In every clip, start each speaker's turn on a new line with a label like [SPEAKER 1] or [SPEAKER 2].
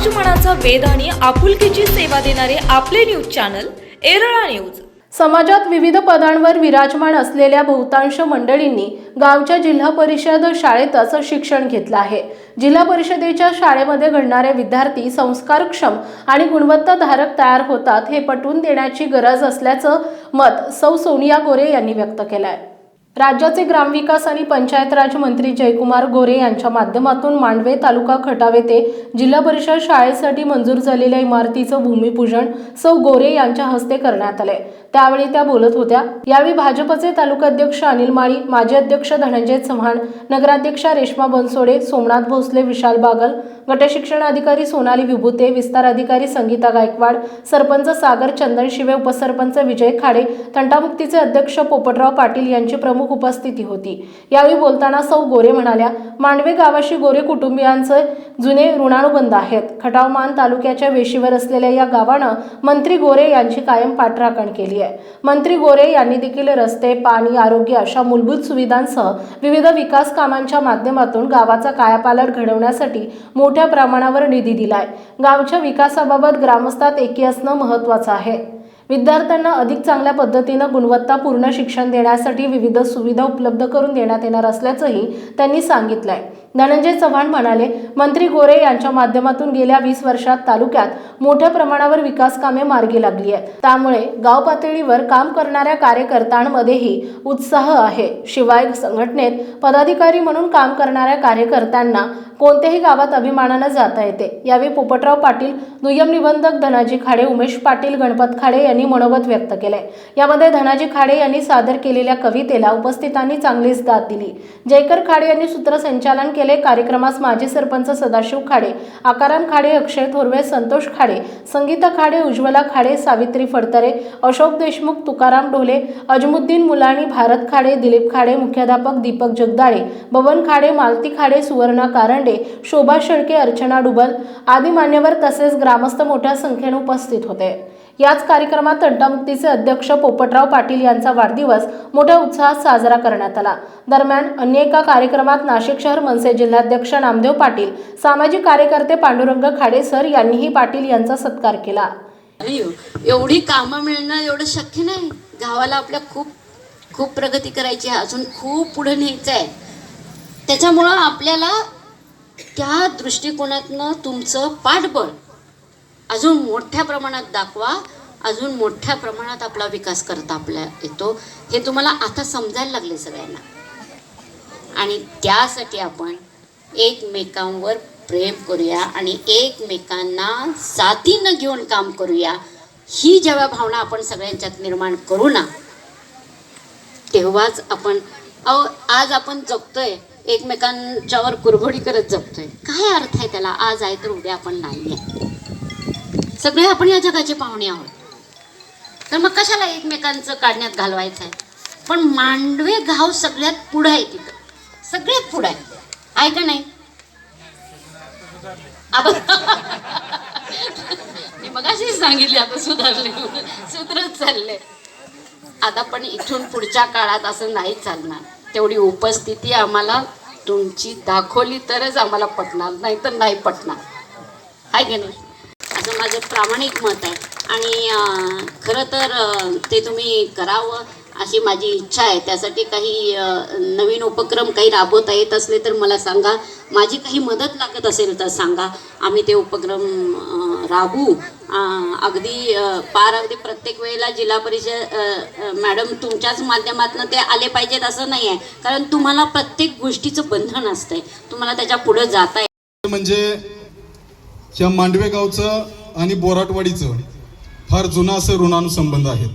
[SPEAKER 1] विराजमानाचा वेध आणि आपुलकीची सेवा देणारे आपले न्यूज चॅनल एरळा न्यूज.
[SPEAKER 2] समाजात विविध पदांवर विराजमान असलेल्या बहुतांश मंडळींनी गावच्या जिल्हा परिषद शाळेतच शिक्षण घेतलं आहे. जिल्हा परिषदेच्या शाळेमध्ये घडणारे विद्यार्थी संस्कारक्षम आणि गुणवत्ताधारक तयार होतात हे पटवून देण्याची गरज असल्याचं मत सौ सोनिया गोरे यांनी व्यक्त केलं आहे राज्याचे ग्रामविकास आणि पंचायत राज मंत्री जयकुमार गोरे यांच्या माध्यमातून मांडवे तालुका खटाव येथे जिल्हा परिषद शाळेसाठी मंजूर झालेल्या इमारतीचं भूमिपूजन सौ गोरे यांच्या हस्ते करण्यात आले त्यावेळी त्या बोलत होत्या यावेळी भाजपचे तालुकाध्यक्ष अनिल माळी माजी अध्यक्ष धनंजय चव्हाण नगराध्यक्षा रेश्मा बनसोडे सोमनाथ भोसले विशाल बागल गटशिक्षण अधिकारी सोनाली विभूते विस्तार अधिकारी संगीता गायकवाड सरपंच सागर चंदन शिवे उपसरपंच विजय खाडे तंटामुक्तीचे अध्यक्ष पोपटराव पाटील यांची प्रमुख उपस्थिती होती. यावेळी बोलताना सौ गोरे म्हणाल्या मांडवे गावाशी गोरे कुटुंबियांचे जुने ऋणानुबंध आहेत. खटावमान तालुक्याच्या वेशीवर असलेल्या या गावानं मंत्री गोरे यांची कायम पाठराखण केली आहे. मंत्री गोरे यांनी देखील रस्ते पाणी आरोग्य अशा मूलभूत सुविधांसह विविध विकास कामांच्या माध्यमातून गावाचा कायापालट घडवण्यासाठी मोठ्या प्रमाणावर निधी दिलाय. गावच्या विकासाबाबत ग्रामस्थात एकी असणं महत्त्वाचं आहे. विद्यार्थ्यांना अधिक चांगल्या पद्धतीनं गुणवत्तापूर्ण शिक्षण देण्यासाठी विविध सुविधा उपलब्ध करून देण्यात येणार असल्याचंही त्यांनी सांगितलंय. धनंजय चव्हाण म्हणाले मंत्री गोरे यांच्या माध्यमातून गेल्या वीस वर्षात तालुक्यात मोठ्या प्रमाणावर विकास कामे मार्गी लागली आहेत. त्यामुळे गाव पातळीवर काम करणाऱ्या कार्यकर्त्यांमध्येही उत्साह आहे. शिवाय संघटनेत पदाधिकारी म्हणून काम करणाऱ्या कार्यकर्त्यांना कोणत्याही गावात अभिमानानं जाता येते. यावेळी पोपटराव पाटील दुय्यम निबंधक धनाजी खाडे उमेश पाटील गणपत खाडे यांनी मनोगत व्यक्त केले. यामध्ये धनाजी खाडे यांनी सादर केलेल्या कवितेला उपस्थितांनी चांगलीच दाद दिली. जयकर खाडे यांनी सूत्रसंचालन केले. कार्यक्रमास माजी सरपंच सदाशिव खाडे आकाराम खाडे अक्षय थोरवे संतोष खाडे संगीता खाडे उज्ज्वला खाडे सावित्री फडतरे अशोक देशमुख तुकाराम ढोले अजमुद्दीन मुलाणी भारत खाडे दिलीप खाडे मुख्याध्यापक दीपक जगदाळे बबन खाडे मालती खाडे सुवर्णा कारंडे शोभा शेळके अर्चना डुबल आदी मान्यवर तसेच ग्रामस्थ मोठ्या संख्येने उपस्थित होते. याच कार्यक्रमात तंटामुक्तीचे अध्यक्ष पोपटराव पाटील यांचा वाढदिवस मोठ्या उत्साहात साजरा करण्यात आला. दरम्यान अन्य एका कार्यक्रमात नाशिक शहर मनसे जिल्हाध्यक्ष नामदेव पाटील सामाजिक कार्यकर्ते पांडुरंग खाडेसर यांनीही पाटील यांचा सत्कार केला.
[SPEAKER 3] एवढी कामं मिळणं एवढं शक्य नाही. गावाला आपल्या खूप खूप प्रगती करायची आहे. अजून खूप पुढे न्यायचं आहे. त्याच्यामुळं आपल्याला त्या दृष्टिकोनातनं तुमचं पाठबळ अजून मोठ्या प्रमाणात दाखवा अजून मोठ्या प्रमाणात आपला विकास करता आपल्या येतो. हे तुम्हाला आता समजायला लागले सगळ्यांना. आणि त्यासाठी आपण एकमेकांवर प्रेम करूया आणि एकमेकांना साथीनं घेऊन काम करूया. ही जेव्हा भावना आपण सगळ्यांच्यात निर्माण करू ना तेव्हाच आपण अहो आज आपण जगतोय एकमेकांच्यावर कुरघोडी करत जगतोय. काय अर्थ आहे त्याला? आज आहे तर उद्या आपण नाही आहे सगळे आपण या जगाचे पाहुणे आहोत. तर मग कशाला एकमेकांचं काढण्यात घालवायचं आहे पण मांडवे गाव सगळ्यात पुढं आहे तिथं. सगळ्यात पुढं आहे. आहे का नाही? आबा- मी मगाशीच सांगितले आता सुधारले. सुधरत चालले आता पण इथून पुढच्या काळात असं नाही चालणार. तेवढी उपस्थिती आम्हाला तुमची दाखवली तरच आम्हाला पटणार नाही तर नाही पटणार. आहे की नाही? असं माझं प्रामाणिक मत आहे. आणि खरं तर ते तुम्ही करावं अशी माझी इच्छा आहे. त्यासाठी काही नवीन उपक्रम काही राबवता येत असले तर मला सांगा. माझी काही मदत लागत असेल तर सांगा. आम्ही ते उपक्रम अं, राबवू. अगदी पार अगदी प्रत्येक वेळेला जिल्हा परिषद मॅडम तुमच्याच माध्यमातून ते आले पाहिजेत असं नाही आहे. कारण तुम्हाला प्रत्येक गोष्टीचं बंधन असतंय. तुम्हाला त्याच्या पुढे जाता
[SPEAKER 4] म्हणजे ह्या मांडवे गावचं आणि बोराटवाडीचं फार जुना असं ऋणानुसंबंध आहेत.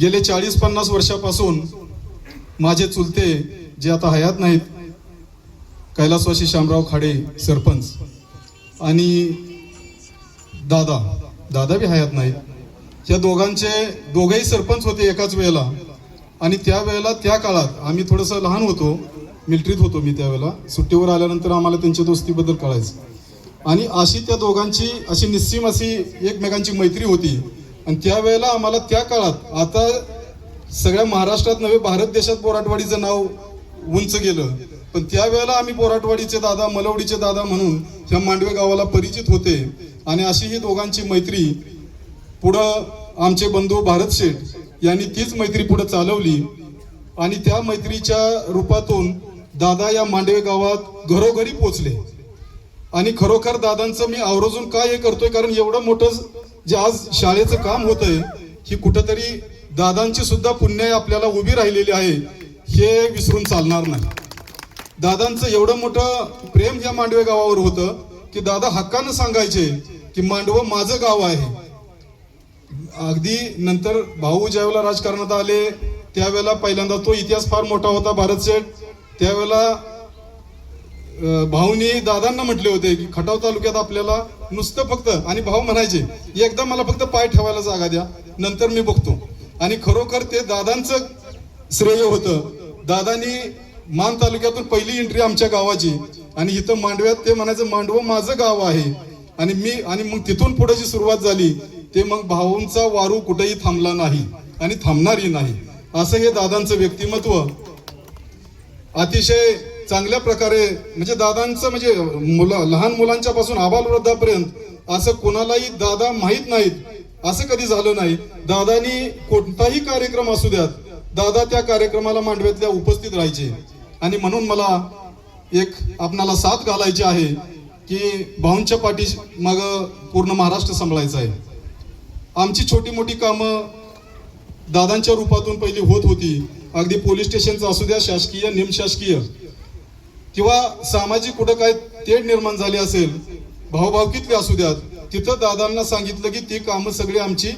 [SPEAKER 4] गेले चाळीस पन्नास वर्षापासून माझे चुलते जे आता हयात नाहीत कैलासवासी शामराव खाडे सरपंच आणि दादा दादा बी हयात नाहीत. या दोघांचे दोघेही सरपंच होते एकाच वेळेला आणि त्या वेळेला त्या काळात आम्ही थोडंसं लहान होतो मिलिटरीत होतो मी त्यावेळेला. सुट्टीवर आल्यानंतर आम्हाला त्यांच्या दोस्तीबद्दल कळायचं. आणि अशी त्या दोघांची अशी निस्सीम अशी एकमेकांची मैत्री होती. आणि त्यावेळेला आम्हाला त्या काळात आता सगळ्या महाराष्ट्रात नव्हे भारत देशात बोराटवाडीचं नाव उंच गेलं. पण त्यावेळेला आम्ही बोराटवाडीचे दादा मलवडीचे दादा म्हणून ह्या मांडवे गावाला परिचित होते. आणि अशी ही दोघांची मैत्री पुढं आमचे बंधू भारत शेठ यांनी तीच मैत्री पुढं चालवली. आणि त्या मैत्रीच्या रूपातून दादा या मांडवे गावात घरोघरी पोचले. आणि खरोखर दादांचं मी आवर्जून काय हे करतोय? कारण एवढं मोठं जे आज शाळेचं काम होतंय ही कुठंतरी दादांची सुद्धा पुण्य आपल्याला उभी राहिलेली आहे हे विसरून चालणार नाही. दादांचं एवढं मोठं प्रेम या मांडवे गावावर होतं की दादा हक्कानं सांगायचे की मांडवं माझं गाव आहे. अगदी नंतर भाऊ ज्यावेळेला राजकारणात आले त्यावेळेला पहिल्यांदा तो इतिहास फार मोठा होता भारत शेठ त्यावेळेला भाऊनी दादांना म्हटले होते की खटाव तालुक्यात आपल्याला नुसतं फक्त आणि भाऊ म्हणायचे एकदा मला फक्त पाय ठेवायला जागा द्या नंतर मी बघतो. आणि खरोखर ते दादांचं श्रेय होतं. दादानी मान तालुक्यातून पहिली एंट्री आमच्या गावाची आणि इथं मांडव्यात ते म्हणायचं मांडवं माझं गाव आहे. आणि मी आणि मग तिथून पुढे जी सुरुवात झाली ते मग भाऊंचा वारू कुठेही थांबला नाही आणि थांबणारही नाही. असं हे दादांचं व्यक्तिमत्व. अतिशय चांगल्या प्रकारे म्हणजे दादांचं म्हणजे मुलं लहान मुलांच्या पासून आबाल वृद्धापर्यंत असं कोणालाही दादा माहीत नाहीत असं कधी झालं नाही. दादानी कोणताही कार्यक्रम असू द्यात दादा त्या कार्यक्रमाला मांडव्यातल्या उपस्थित राहायचे. आणि म्हणून मला एक आपणाला साथ घालायची आहे की भाऊंच्या पाठी मग पूर्ण महाराष्ट्र सांभाळायचं आहे. आमची छोटी मोठी कामं दादांच्या रूपातून पहिली होत होती. अगदी पोलीस स्टेशनचं असू द्या शासकीय निमशासकीय. किंवा सामाजिक कुठं काय तेढ निर्माण झाली असेल भावभावकीतले असू द्यात तिथं दादांना सांगितलं की ती कामं सगळी आमची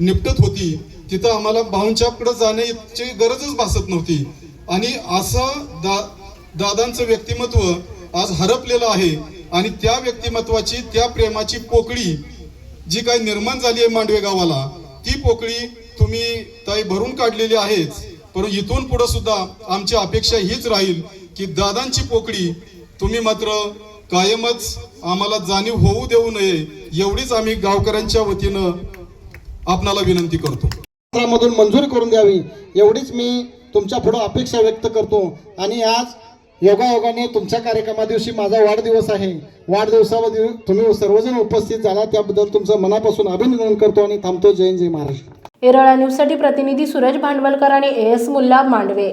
[SPEAKER 4] निपटत होती. तिथं आम्हाला भाऊंच्याकडे जाण्याची गरजच भासत नव्हती. आणि असं दा दादांचं व्यक्तिमत्व आज हरपलेलं आहे. आणि त्या व्यक्तिमत्वाची त्या प्रेमाची पोकळी जी काय निर्माण झाली आहे मांडवे गावाला ती पोकळी तुम्ही ताई भरून काढलेली आहेच. परंतु इथून पुढे सुद्धा आमची अपेक्षा हीच राहील की दादांची पोकळी तुम्ही मात्र कायमच आम्हाला जाणीव होऊ देऊ नये एवढीच आम्ही गावकऱ्यांच्या वतीनं आपणाला विनंती करतो.
[SPEAKER 5] मधून मंजूर करून द्यावी एवढीच मी तुमच्यापुढे अपेक्षा व्यक्त करतो. आणि आज योगायोगाने तुमच्या कार्यक्रमा दिवशी माझा वाढदिवस आहे. वाढदिवसामध्ये तुम्ही सर्वजण उपस्थित झाला त्याबद्दल तुमचं मनापासून अभिनंदन करतो आणि थांबतो. जय जय महाराष्ट्र.
[SPEAKER 2] येरळा न्यूजसाठी प्रतिनिधी सूरज भांडवलकर आणि ए एस मुल्ला मांडवे.